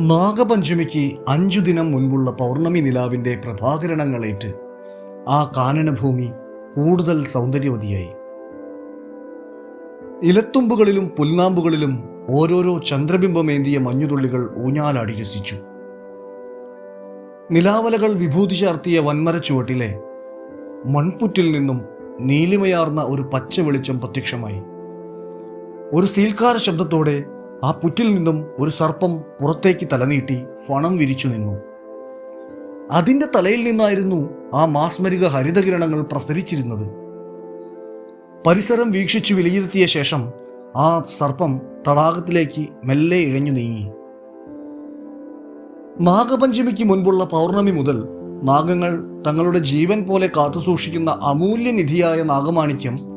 നാഗപഞ്ചമിക്ക് അഞ്ചു ദിനം മുൻപുള്ള പൗർണമി നിലാവിന്റെ പ്രഭാകരണങ്ങളേറ്റ് ആ കാനനഭൂമി കൂടുതൽ സൗന്ദര്യവതിയായി ഇലത്തുമ്പുകളിലും പുൽനാമ്പുകളിലും ഓരോരോ ചന്ദ്രബിംബമേന്തിയ മഞ്ഞുതുള്ളികൾ ഊഞ്ഞാലാടി രസിച്ചു. നിലാവലകൾ വിഭൂതി ചാർത്തിയ വൻമര ചുവട്ടിലെ മൺപുറ്റിൽ നിന്നും നീലിമയാർന്ന ഒരു പച്ച വെളിച്ചം പ്രത്യക്ഷമായി. ഒരു സീൽക്കാര ശബ്ദത്തോടെ ആ പുറ്റിൽ നിന്നും ഒരു സർപ്പം പുറത്തേക്ക് തലനീട്ടി ഫണം വിരിച്ചു നിന്നു. അതിന്റെ തലയിൽ നിന്നായിരുന്നു ആ മാസ്മരിക ഹരിതകിരണങ്ങൾ പ്രസരിച്ചിരുന്നത്. പരിസരം വീക്ഷിച്ചു വിലയിരുത്തിയ ശേഷം ആ സർപ്പം തടാകത്തിലേക്ക് മെല്ലെ ഇഴഞ്ഞു നീങ്ങി. നാഗപഞ്ചമിക്ക് മുൻപുള്ള പൗർണമി മുതൽ നാഗങ്ങൾ തങ്ങളുടെ ജീവൻ പോലെ കാത്തുസൂക്ഷിക്കുന്ന അമൂല്യനിധിയായ നാഗമാണിക്യം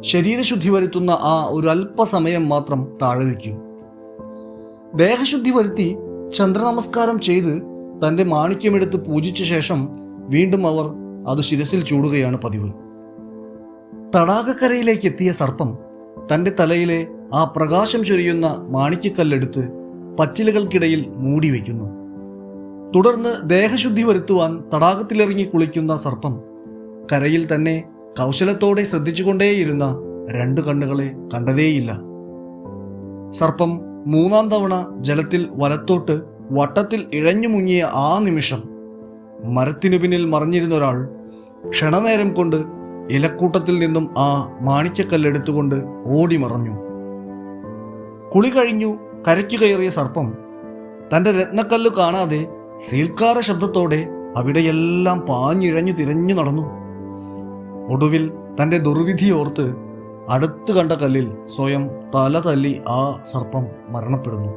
ശരീരശുദ്ധി വരുത്തുന്ന ആ ഒരു അല്പസമയം മാത്രം താഴെ വയ്ക്കും ദേഹശുദ്ധി വരുത്തി ചന്ദ്രനമസ്കാരം ചെയ്ത് തന്റെ മാണിക്യമെടുത്ത് പൂജിച്ച ശേഷം വീണ്ടും അവർ അത് ശിരസിൽ ചൂടുകയാണ് പതിവ്. തടാകക്കരയിലേക്ക് എത്തിയ സർപ്പം തന്റെ തലയിലെ ആ പ്രകാശം ചൊരിയുന്ന മാണിക്യക്കല്ലെടുത്ത് പച്ചിലകൾക്കിടയിൽ മൂടി വയ്ക്കുന്നു. തുടർന്ന് ദേഹശുദ്ധി വരുത്തുവാൻ തടാകത്തിലിറങ്ങി കുളിക്കുന്ന സർപ്പം കരയിൽ തന്നെ കൗശലത്തോടെ ശ്രദ്ധിച്ചുകൊണ്ടേയിരുന്ന രണ്ട് കണ്ണുകളെ കണ്ടതേയില്ല. സർപ്പം മൂന്നാം തവണ ജലത്തിൽ വലത്തോട്ട് വട്ടത്തിൽ ഇഴഞ്ഞു മുങ്ങിയ ആ നിമിഷം മരത്തിനു പിന്നിൽ മറിഞ്ഞിരുന്ന ഒരാൾ ക്ഷണനേരം കൊണ്ട് ഇലക്കൂട്ടത്തിൽ നിന്നും ആ മാണിക്കക്കല്ലെടുത്തുകൊണ്ട് ഓടി മറഞ്ഞു കുളി കഴിഞ്ഞു കരയ്ക്കു കയറിയ സർപ്പം തന്റെ രത്നക്കല്ല് കാണാതെ സീൽക്കാര ശബ്ദത്തോടെ അവിടെയെല്ലാം പാഞ്ഞിഴഞ്ഞു തിരഞ്ഞു നടന്നു. ഒടുവിൽ തന്റെ ദുർവിധി ഓർത്ത് അടുത്ത് കണ്ട കല്ലിൽ സ്വയം തല തല്ലി ആ സർപ്പം മരണപ്പെടുന്നു.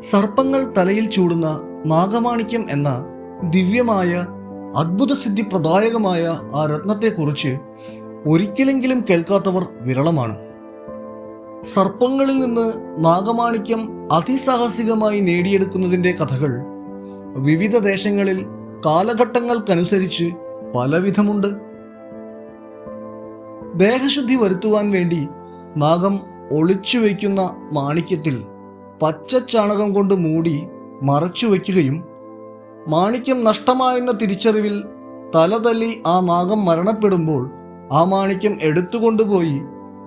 സർപ്പങ്ങൾ തലയിൽ ചൂടുന്ന നാഗമാണിക്യം എന്ന ദിവ്യമായ അത്ഭുത സിദ്ധി പ്രദായകമായ ആ രത്നത്തെക്കുറിച്ച് ഒരിക്കലെങ്കിലും കേൾക്കാത്തവർ വിരളമാണ്. സർപ്പങ്ങളിൽ നിന്ന് നാഗമാണിക്യം അതിസാഹസികമായി നേടിയെടുക്കുന്നതിന്റെ കഥകൾ വിവിധ ദേശങ്ങളിൽ കാലഘട്ടങ്ങൾക്കനുസരിച്ച് പലവിധമുണ്ട്. ദേഹശുദ്ധി വരുത്തുവാൻ വേണ്ടി നാഗം ഒളിച്ചു വയ്ക്കുന്ന മാണിക്യത്തിൽ പച്ചച്ചാണകം കൊണ്ട് മൂടി മറച്ചു വയ്ക്കുകയും മാണിക്യം നഷ്ടമായെന്ന തിരിച്ചറിവിൽ തലതല്ലി ആ നാഗം മരണപ്പെടുമ്പോൾ ആ മാണിക്യം എടുത്തുകൊണ്ടുപോയി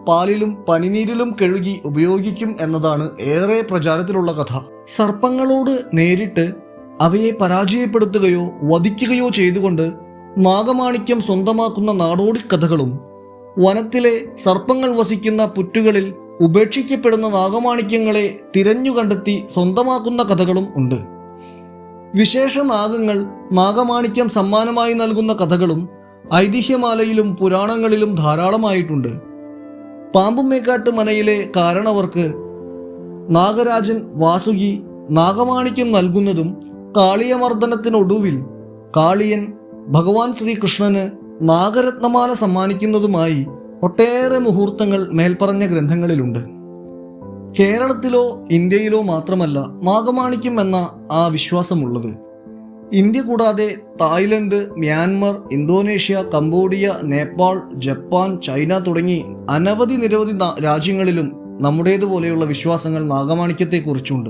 പാലിലും പനിനീരിലും കഴുകി ഉപയോഗിക്കും എന്നതാണ് ഏറെ പ്രചാരത്തിലുള്ള കഥ. സർപ്പങ്ങളോട് നേരിട്ട് അവയെ പരാജയപ്പെടുത്തുകയോ വധിക്കുകയോ ചെയ്തുകൊണ്ട് നാഗമാണിക്യം സ്വന്തമാക്കുന്ന നാടോടിക്കഥകളും വനത്തിലെ സർപ്പങ്ങൾ വസിക്കുന്ന പുറ്റുകളിൽ ഉപേക്ഷിക്കപ്പെടുന്ന നാഗമാണിക്യങ്ങളെ തിരഞ്ഞു കണ്ടെത്തി സ്വന്തമാക്കുന്ന കഥകളും ഉണ്ട്. വിശേഷ നാഗങ്ങൾ നാഗമാണിക്യം സമ്മാനമായി നൽകുന്ന കഥകളും ഐതിഹ്യമാലയിലും പുരാണങ്ങളിലും ധാരാളമായിട്ടുണ്ട്. പാമ്പുമേക്കാട്ട് മനയിലെ കാരണവർക്ക് നാഗരാജൻ വാസുകി നാഗമാണിക്യം നൽകുന്നതും കാളിയമർദ്ദനത്തിനൊടുവിൽ കാളിയൻ ഭഗവാൻ ശ്രീകൃഷ്ണന് നാഗരത്നമാല സമ്മാനിക്കുന്നതുമായി ഒട്ടേറെ മുഹൂർത്തങ്ങൾ മേൽപ്പറഞ്ഞ ഗ്രന്ഥങ്ങളിലുണ്ട്. കേരളത്തിലോ ഇന്ത്യയിലോ മാത്രമല്ല നാഗമാണിക്യം എന്ന ആ വിശ്വാസമുള്ളത്. ഇന്ത്യ കൂടാതെ Thailand Myanmar Indonesia Cambodia Nepal Japan China തുടങ്ങി അനവധി നിരവധി രാജ്യങ്ങളിലും നമ്മുടേതുപോലെയുള്ള വിശ്വാസങ്ങൾ നാഗമാണിക്യത്തെക്കുറിച്ചുണ്ട്.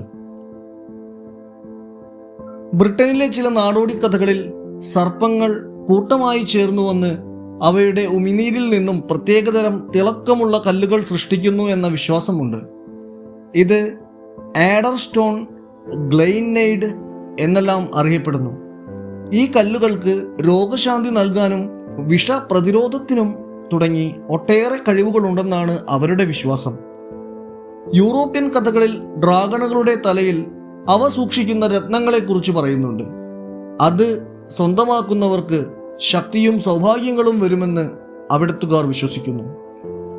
ബ്രിട്ടനിലെ ചില നാടോടി കഥകളിൽ സർപ്പങ്ങൾ കൂട്ടമായി ചേർന്നു വന്ന് അവയുടെ ഉമിനീരിൽ നിന്നും പ്രത്യേകതരം തിളക്കമുള്ള കല്ലുകൾ സൃഷ്ടിക്കുന്നു എന്ന വിശ്വാസമുണ്ട്. ഇത് ആഡർ സ്റ്റോൺ ഗ്ലൈനൈഡ് എന്നെല്ലാം അറിയപ്പെടുന്നു. ഈ കല്ലുകൾക്ക് രോഗശാന്തി നൽകാനും വിഷപ്രതിരോധത്തിനും തുടങ്ങി ഒട്ടേറെ കഴിവുകളുണ്ടെന്നാണ് അവരുടെ വിശ്വാസം. യൂറോപ്യൻ കഥകളിൽ ഡ്രാഗണുകളുടെ തലയിൽ അവ സൂക്ഷിക്കുന്ന രത്നങ്ങളെക്കുറിച്ച് പറയുന്നുണ്ട്. അത് സ്വന്തമാക്കുന്നവർക്ക് ശക്തിയും സൗഭാഗ്യങ്ങളും വരുമെന്ന് അവിടത്തുകാർ വിശ്വസിക്കുന്നു.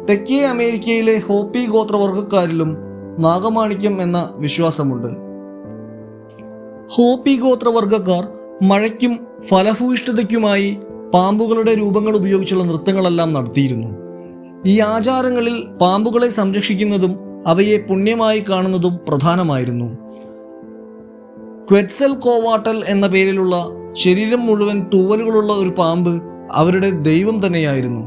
തെക്കേ അമേരിക്കയിലെ ഹോപ്പി ഗോത്രവർഗക്കാരിലും നാഗമാണിക്യം എന്ന വിശ്വാസമുണ്ട്. ഹോപ്പി ഗോത്രവർഗക്കാർ മഴയ്ക്കും ഫലഭൂയിഷ്ഠതയ്ക്കുമായി പാമ്പുകളുടെ രൂപങ്ങൾ ഉപയോഗിച്ചുള്ള നൃത്തങ്ങളെല്ലാം നടത്തിയിരുന്നു. ഈ ആചാരങ്ങളിൽ പാമ്പുകളെ സംരക്ഷിക്കുന്നതും അവയെ പുണ്യമായി കാണുന്നതും പ്രധാനമായിരുന്നു. ക്വെറ്റ്സൽ കോവാട്ടൽ എന്ന പേരിലുള്ള ശരീരം മുഴുവൻ തൂവലുകളുള്ള ഒരു പാമ്പ് അവരുടെ ദൈവം തന്നെയായിരുന്നു.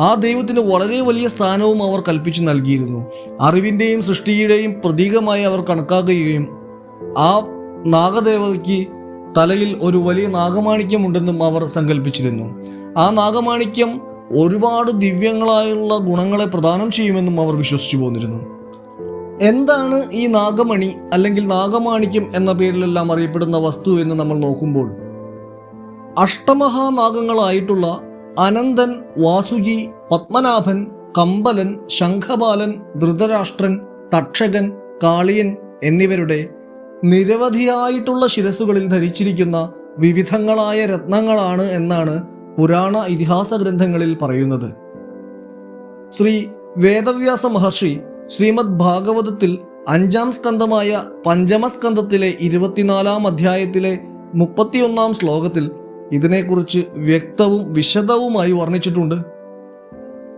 ആ ദൈവത്തിന് വളരെ വലിയ സ്ഥാനവും അവർ കൽപ്പിച്ചു നൽകിയിരുന്നു. അറിവിന്റെയും സൃഷ്ടിയുടെയും പ്രതീകമായി അവർ കണക്കാക്കുകയും ആ നാഗദേവതയ്ക്ക് തലയിൽ ഒരു വലിയ നാഗമാണിക്യമുണ്ടെന്നും അവർ സങ്കല്പിച്ചിരുന്നു ആ നാഗമാണിക്യം ഒരുപാട് ദിവ്യങ്ങളായുള്ള ഗുണങ്ങളെ പ്രദാനം ചെയ്യുമെന്നും അവർ വിശ്വസിച്ചു പോന്നിരുന്നു. എന്താണ് ഈ നാഗമണി അല്ലെങ്കിൽ നാഗമാണിക്യം എന്ന പേരിലെല്ലാം അറിയപ്പെടുന്ന വസ്തു എന്ന് നമ്മൾ നോക്കുമ്പോൾ അഷ്ടമഹാനാഗങ്ങളായിട്ടുള്ള അനന്തൻ വാസുകി പത്മനാഭൻ കമ്പലൻ ശംഖപാലൻ ധൃതരാഷ്ട്രൻ തക്ഷകൻ കാളിയൻ എന്നിവരുടെ നിരവധിയായിട്ടുള്ള ശിരസുകളിൽ ധരിച്ചിരിക്കുന്ന വിവിധങ്ങളായ രത്നങ്ങളാണ് എന്നാണ് പുരാണ ഇതിഹാസ ഗ്രന്ഥങ്ങളിൽ പറയുന്നത്. ശ്രീ വേദവ്യാസ മഹർഷി ശ്രീമദ് ഭാഗവതത്തിൽ അഞ്ചാം സ്കന്ധമായ പഞ്ചമസ്കന്ധത്തിലെ ഇരുപത്തിനാലാം അധ്യായത്തിലെ മുപ്പത്തിയൊന്നാം ശ്ലോകത്തിൽ ഇതിനെക്കുറിച്ച് വ്യക്തവും വിശദവുമായി വർണിച്ചിട്ടുണ്ട്.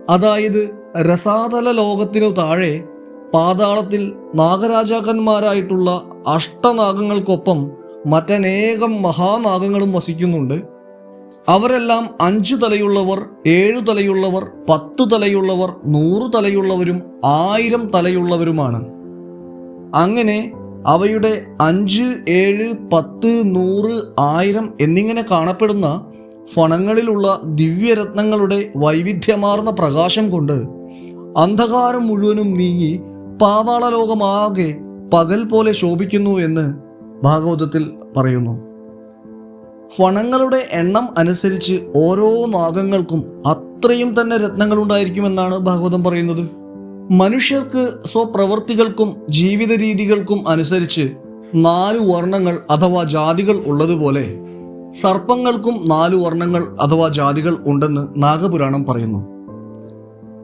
അതായത് രസാതല ലോകത്തിനു താഴെ പാതാളത്തിൽ നാഗരാജാക്കന്മാരായിട്ടുള്ള അഷ്ടനാഗങ്ങൾക്കൊപ്പം മറ്റനേകം മഹാനാഗങ്ങളും വസിക്കുന്നുണ്ട്. അവരെല്ലാം അഞ്ചു തലയുള്ളവർ ഏഴു തലയുള്ളവർ പത്തു തലയുള്ളവർ നൂറു തലയുള്ളവരും ആയിരം തലയുള്ളവരുമാണ്. അങ്ങനെ അവയുടെ അഞ്ച് ഏഴ് പത്ത് നൂറ് ആയിരം എന്നിങ്ങനെ കാണപ്പെടുന്ന ഫണങ്ങളിലുള്ള ദിവ്യരത്നങ്ങളുടെ വൈവിധ്യമാർന്ന പ്രകാശം കൊണ്ട് അന്ധകാരം മുഴുവനും നീങ്ങി പാതാളലോകമാകെ പകൽ പോലെ ശോഭിക്കുന്നു എന്ന് ഭാഗവതത്തിൽ പറയുന്നു. ഫണങ്ങളുടെ എണ്ണം അനുസരിച്ച് ഓരോ നാഗങ്ങൾക്കും അത്രയും തന്നെ രത്നങ്ങൾ ഉണ്ടായിരിക്കുമെന്നാണ് ഭാഗവതം പറയുന്നത്. മനുഷ്യർക്ക് സ്വപ്രവർത്തികൾക്കും ജീവിത രീതികൾക്കും അനുസരിച്ച് നാല് വർണങ്ങൾ അഥവാ ജാതികൾ ഉള്ളതുപോലെ സർപ്പങ്ങൾക്കും നാല് വർണങ്ങൾ അഥവാ ജാതികൾ ഉണ്ടെന്ന് നാഗപുരാണം പറയുന്നു.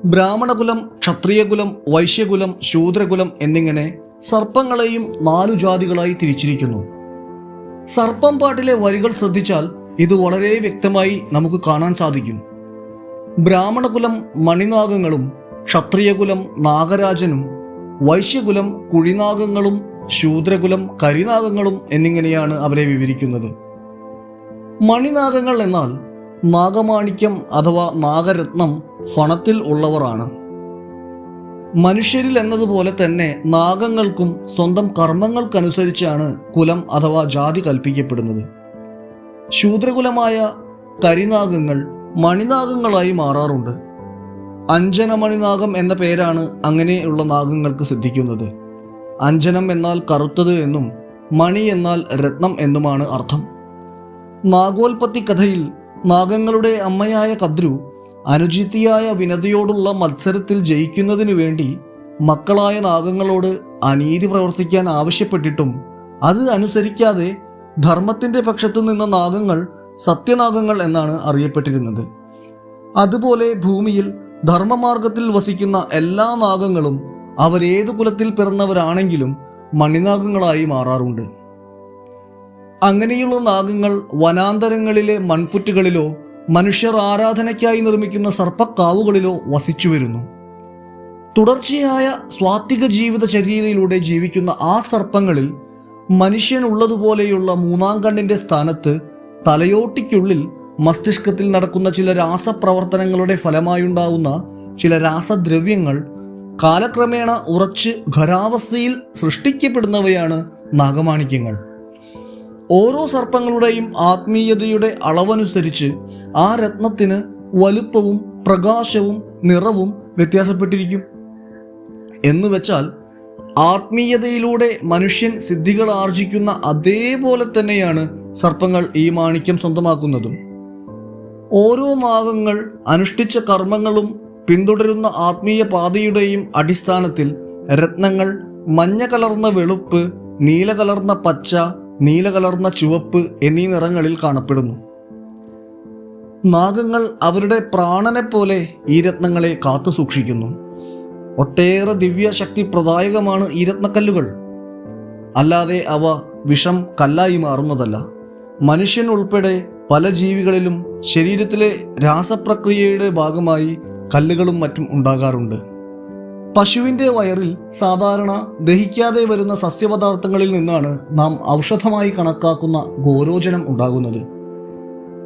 ബ്രാഹ്മണകുലം ക്ഷത്രിയകുലം വൈശ്യകുലം ശൂദ്രകുലം എന്നിങ്ങനെ സർപ്പങ്ങളെയും നാലു ജാതികളായി തിരിച്ചിരിക്കുന്നു. സർപ്പം പാട്ടിലെ വരികൾ ശ്രദ്ധിച്ചാൽ ഇത് വളരെ വ്യക്തമായി നമുക്ക് കാണാൻ സാധിക്കും. ബ്രാഹ്മണകുലം മണിനാഗങ്ങളും ക്ഷത്രിയകുലം നാഗരാജനും വൈശ്യകുലം കുഴിനാഗങ്ങളും ശൂദ്രകുലം കരിനാഗങ്ങളും എന്നിങ്ങനെയാണ് അവരെ വിവരിക്കുന്നത്. മണിനാഗങ്ങൾ എന്നാൽ നാഗമാണിക്യം അഥവാ നാഗരത്നം ഫണത്തിൽ ഉള്ളവരാണ് മനുഷ്യരിൽ എന്നതുപോലെ തന്നെ നാഗങ്ങൾക്കും സ്വന്തം കർമ്മങ്ങൾക്കനുസരിച്ചാണ് കുലം അഥവാ ജാതി കൽപ്പിക്കപ്പെടുന്നത്. ശൂദ്രകുലമായ കരിനാഗങ്ങൾ മണിനാഗങ്ങളായി മാറാറുണ്ട്. അഞ്ജന അഞ്ജനമണിനാഗം എന്ന പേരാണ് അങ്ങനെയുള്ള നാഗങ്ങൾക്ക് സിദ്ധിക്കുന്നത്. അഞ്ജനം എന്നാൽ കറുത്തത് എന്നും മണി എന്നാൽ രത്നം എന്നുമാണ് അർത്ഥം. നാഗോൽപത്തി കഥയിൽ നാഗങ്ങളുടെ അമ്മയായ കദ്രു അനുജിത്തിയായ വിനതയോടുള്ള മത്സരത്തിൽ ജയിക്കുന്നതിനു വേണ്ടി മക്കളായ നാഗങ്ങളോട് അനീതി പ്രവർത്തിക്കാൻ ആവശ്യപ്പെട്ടിട്ടും അത് അനുസരിക്കാതെ ധർമ്മത്തിന്റെ പക്ഷത്തു നിന്ന നാഗങ്ങൾ സത്യനാഗങ്ങൾ എന്നാണ് അറിയപ്പെട്ടിരുന്നത്. അതുപോലെ ഭൂമിയിൽ ധർമ്മമാർഗത്തിൽ വസിക്കുന്ന എല്ലാ നാഗങ്ങളും അവരേതു കുലത്തിൽ പിറന്നവരാണെങ്കിലും മണിനാഗങ്ങളായി മാറാറുണ്ട്. അങ്ങനെയുള്ള നാഗങ്ങൾ വനാന്തരങ്ങളിലെ മൺപുറ്റുകളിലോ മനുഷ്യർ ആരാധനയ്ക്കായി നിർമ്മിക്കുന്ന സർപ്പക്കാവുകളിലോ വസിച്ചു വരുന്നു തുടർച്ചയായ സ്വാത്വിക ജീവിതചര്യയിലൂടെ ജീവിക്കുന്ന ആ സർപ്പങ്ങളിൽ മനുഷ്യൻ ഉള്ളതുപോലെയുള്ള മൂന്നാം കണ്ണിന്റെ സ്ഥാനത്ത് തലയോട്ടിക്കുള്ളിൽ മസ്തിഷ്കത്തിൽ നടക്കുന്ന ചില രാസപ്രവർത്തനങ്ങളുടെ ഫലമായുണ്ടാവുന്ന ചില രാസദ്രവ്യങ്ങൾ കാലക്രമേണ ഉറച്ച് ഖരാവസ്ഥയിൽ സൃഷ്ടിക്കപ്പെടുന്നവയാണ് നാഗമാണിക്യങ്ങൾ. ഓരോ സർപ്പങ്ങളുടെയും ആത്മീയതയുടെ അളവനുസരിച്ച് ആ രത്നത്തിന് വലുപ്പവും പ്രകാശവും നിറവും വ്യത്യാസപ്പെട്ടിരിക്കും. എന്ന് വെച്ചാൽ ആത്മീയതയിലൂടെ മനുഷ്യൻ സിദ്ധികൾ ആർജിക്കുന്ന അതേപോലെ തന്നെയാണ് സർപ്പങ്ങൾ ഈ മാണിക്യം സ്വന്തമാക്കുന്നതും. ഓരോ നാഗങ്ങൾ അനുഷ്ഠിച്ച കർമ്മങ്ങളും പിന്തുടരുന്ന ആത്മീയ പാതയുടെയും അടിസ്ഥാനത്തിൽ രത്നങ്ങൾ മഞ്ഞ കലർന്ന വെളുപ്പ് നീല കലർന്ന പച്ച നീല കലർന്ന ചുവപ്പ് എന്നീ നിറങ്ങളിൽ കാണപ്പെടുന്നു. നാഗങ്ങൾ അവരുടെ പ്രാണനെ പോലെ ഈ രത്നങ്ങളെ കാത്തു സൂക്ഷിക്കുന്നു. ഒട്ടേറെ ദിവ്യശക്തി പ്രദായകമാണ് ഈ രത്നക്കല്ലുകൾ. അല്ലാതെ അവ വിഷം കല്ലായി മാറുന്നതല്ല. മനുഷ്യൻ ഉൾപ്പെടെ പല ജീവികളിലും ശരീരത്തിലെ രാസപ്രക്രിയയുടെ ഭാഗമായി കല്ലുകളും മറ്റും ഉണ്ടാകാറുണ്ട്. പശുവിന്റെ വയറിൽ സാധാരണ ദഹിക്കാതെ വരുന്ന സസ്യപദാർത്ഥങ്ങളിൽ നിന്നാണ് നാം ഔഷധമായി കണക്കാക്കുന്ന ഗോരോചനം ഉണ്ടാകുന്നത്.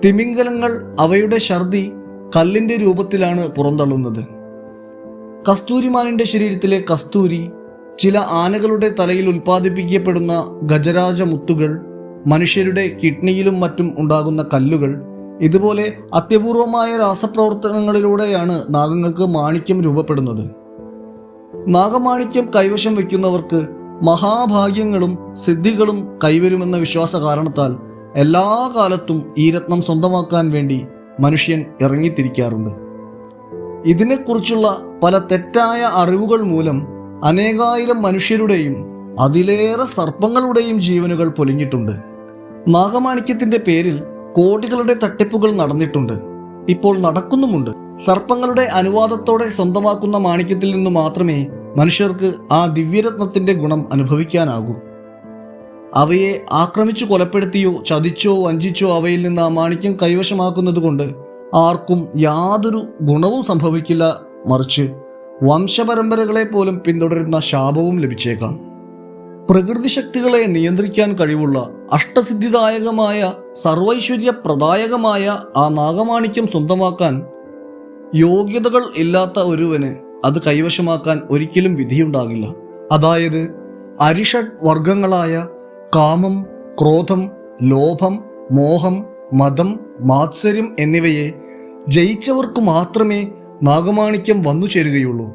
തിമിംഗലങ്ങൾ അവയുടെ ഛർദി കല്ലിന്റെ രൂപത്തിലാണ് പുറന്തള്ളുന്നത്. കസ്തൂരിമാനിന്റെ ശരീരത്തിലെ കസ്തൂരി ചില ആനകളുടെ തലയിൽ ഉൽപ്പാദിപ്പിക്കപ്പെടുന്ന ഗജരാജ മുത്തുകൾ മനുഷ്യരുടെ കിഡ്നിയിലും മറ്റും ഉണ്ടാകുന്ന കല്ലുകൾ ഇതുപോലെ അത്യപൂർവമായ രാസപ്രവർത്തനങ്ങളിലൂടെയാണ് നാഗങ്ങൾക്ക് മാണിക്യം രൂപപ്പെടുന്നത്. നാഗമാണിക്യം കൈവശം വയ്ക്കുന്നവർക്ക് മഹാഭാഗ്യങ്ങളും സിദ്ധികളും കൈവരുമെന്ന വിശ്വാസ കാരണത്താൽ എല്ലാ കാലത്തും ഈ രത്നം സ്വന്തമാക്കാൻ വേണ്ടി മനുഷ്യൻ ഇറങ്ങിത്തിരിക്കാറുണ്ട്. ഇതിനെക്കുറിച്ചുള്ള പല തെറ്റായ അറിവുകൾ മൂലം അനേകായിരം മനുഷ്യരുടെയും അതിലേറെ സർപ്പങ്ങളുടെയും ജീവനുകൾ പൊലിഞ്ഞിട്ടുണ്ട്. നാഗമാണിക്യത്തിന്റെ പേരിൽ കോടികളുടെ തട്ടിപ്പുകൾ നടന്നിട്ടുണ്ട്. ഇപ്പോൾ നടക്കുന്നുമുണ്ട്. സർപ്പങ്ങളുടെ അനുവാദത്തോടെ സ്വന്തമാക്കുന്ന മാണിക്യത്തിൽ നിന്ന് മാത്രമേ മനുഷ്യർക്ക് ആ ദിവ്യരത്നത്തിന്റെ ഗുണം അനുഭവിക്കാനാകൂ. അവയെ ആക്രമിച്ചു കൊലപ്പെടുത്തിയോ ചതിച്ചോ വഞ്ചിച്ചോ അവയിൽ നിന്ന് ആ മാണിക്യം കൈവശമാക്കുന്നത് കൊണ്ട് ആർക്കും യാതൊരു ഗുണവും സംഭവിക്കില്ല മറിച്ച് വംശപരമ്പരകളെ പോലും പിന്തുടരുന്ന ശാപവും ലഭിച്ചേക്കാം. പ്രകൃതി ശക്തികളെ നിയന്ത്രിക്കാൻ കഴിവുള്ള അഷ്ടസിദ്ധിദായകമായ സർവൈശ്വര്യ പ്രദായകമായ ആ നാഗമാണിക്യം സ്വന്തമാക്കാൻ യോഗ്യതകൾ ഇല്ലാത്ത ഒരുവന് അത് കൈവശമാക്കാൻ ഒരിക്കലും വിധിയുണ്ടാകില്ല. അതായത് അരിഷഡ് വർഗങ്ങളായ കാമം ക്രോധം ലോഭം മോഹം മതം മാത്സര്യം എന്നിവയെ ജയിച്ചവർക്ക് മാത്രമേ നാഗമാണിക്യം വന്നു ചേരുകയുള്ളൂ.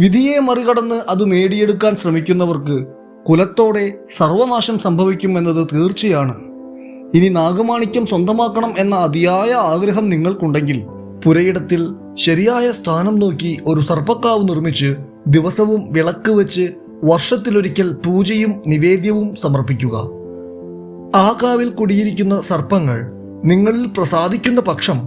വിധിയെ മറികടന്ന് അത് നേടിയെടുക്കാൻ ശ്രമിക്കുന്നവർക്ക് കുലത്തോടെ സർവനാശം സംഭവിക്കുമെന്നത് തീർച്ചയാണ്. ഇനി നാഗമാണിക്യം സ്വന്തമാക്കണം എന്ന അതിയായ ആഗ്രഹം നിങ്ങൾക്കുണ്ടെങ്കിൽ പുരയിടത്തിൽ ശരിയായ സ്ഥാനം നോക്കി ഒരു സർപ്പക്കാവ് നിർമ്മിച്ച് ദിവസവും വിളക്ക് വെച്ച് വർഷത്തിലൊരിക്കൽ പൂജയും നിവേദ്യവും സമർപ്പിക്കുക. ആ കാവിൽ കുടിയിരിക്കുന്ന സർപ്പങ്ങൾ നിങ്ങളിൽ പ്രസാദിക്കുന്ന പക്ഷം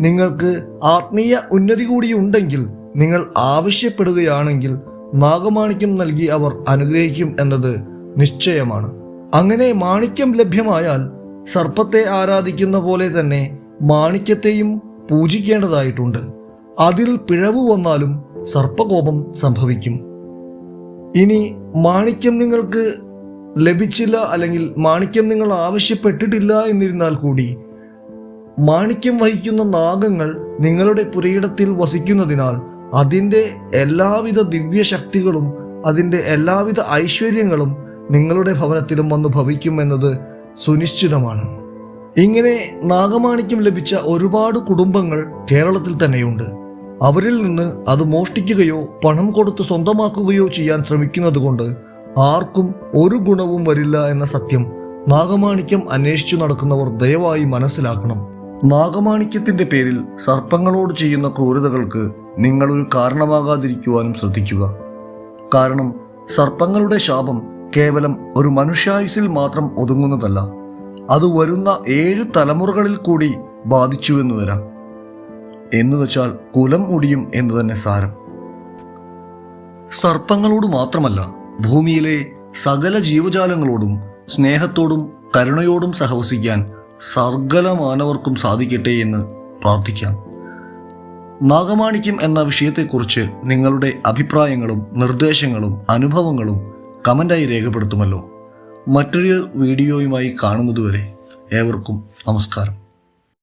നിങ്ങൾക്ക് ആത്മീയ ഉന്നതി കൂടി ഉണ്ടെങ്കിൽ നിങ്ങൾ ആവശ്യപ്പെടുകയാണെങ്കിൽ നാഗമാണിക്യം നൽകി അവർ അനുഗ്രഹിക്കും എന്നത് നിശ്ചയമാണ്. അങ്ങനെ മാണിക്യം ലഭ്യമായാൽ സർപ്പത്തെ ആരാധിക്കുന്ന പോലെ തന്നെ മാണിക്യത്തെയും പൂജിക്കേണ്ടതായിട്ടുണ്ട്. അതിൽ പിഴവ് വന്നാലും സർപ്പകോപം സംഭവിക്കും. ഇനി മാണിക്യം നിങ്ങൾക്ക് ലഭിച്ചില്ല അല്ലെങ്കിൽ മാണിക്യം നിങ്ങൾ ആവശ്യപ്പെട്ടിട്ടില്ല എന്നിരുന്നാൽ കൂടി മാണിക്യം വഹിക്കുന്ന നാഗങ്ങൾ നിങ്ങളുടെ പുരയിടത്തിൽ വസിക്കുന്നതിനാൽ അതിന്റെ എല്ലാവിധ ദിവ്യശക്തികളും അതിന്റെ എല്ലാവിധ ഐശ്വര്യങ്ങളും നിങ്ങളുടെ ഭവനത്തിലും വന്ന് ഭവിക്കുമെന്നത് സുനിശ്ചിതമാണ്. ഇങ്ങനെ നാഗമാണിക്യം ലഭിച്ച ഒരുപാട് കുടുംബങ്ങൾ കേരളത്തിൽ തന്നെയുണ്ട്. അവരിൽ നിന്ന് അത് മോഷ്ടിക്കുകയോ പണം കൊടുത്ത് സ്വന്തമാക്കുകയോ ചെയ്യാൻ ശ്രമിക്കുന്നതുകൊണ്ട് ആർക്കും ഒരു ഗുണവും വരില്ല എന്ന സത്യം നാഗമാണിക്യം അന്വേഷിച്ചു നടക്കുന്നവർ ദയവായി മനസ്സിലാക്കണം. നാഗമാണിക്യത്തിന്റെ പേരിൽ സർപ്പങ്ങളോട് ചെയ്യുന്ന ക്രൂരതകൾക്ക് നിങ്ങളൊരു കാരണമാകാതിരിക്കുവാനും ശ്രദ്ധിക്കുക. കാരണം സർപ്പങ്ങളുടെ ശാപം കേവലം ഒരു മനുഷ്യായുസിൽ മാത്രം ഒതുങ്ങുന്നതല്ല. അത് വരുന്ന ഏഴ് തലമുറകളിൽ കൂടി ബാധിച്ചുവെന്ന് വരാം. എന്ന് വെച്ചാൽ കുലം മുടിയും എന്ന് തന്നെ സാരം. സർപ്പങ്ങളോട് മാത്രമല്ല ഭൂമിയിലെ സകല ജീവജാലങ്ങളോടും സ്നേഹത്തോടും കരുണയോടും സഹവസിക്കാൻ സർഗല മാനവർക്കും സാധിക്കട്ടെ എന്ന് പ്രാർത്ഥിക്കാം. നാഗമാണിക്യം എന്ന വിഷയത്തെക്കുറിച്ച് നിങ്ങളുടെ അഭിപ്രായങ്ങളും നിർദ്ദേശങ്ങളും അനുഭവങ്ങളും കമന്റായി രേഖപ്പെടുത്തുമല്ലോ. മറ്റൊരു വീഡിയോയുമായി കാണുന്നതുവരെ ഏവർക്കും നമസ്കാരം.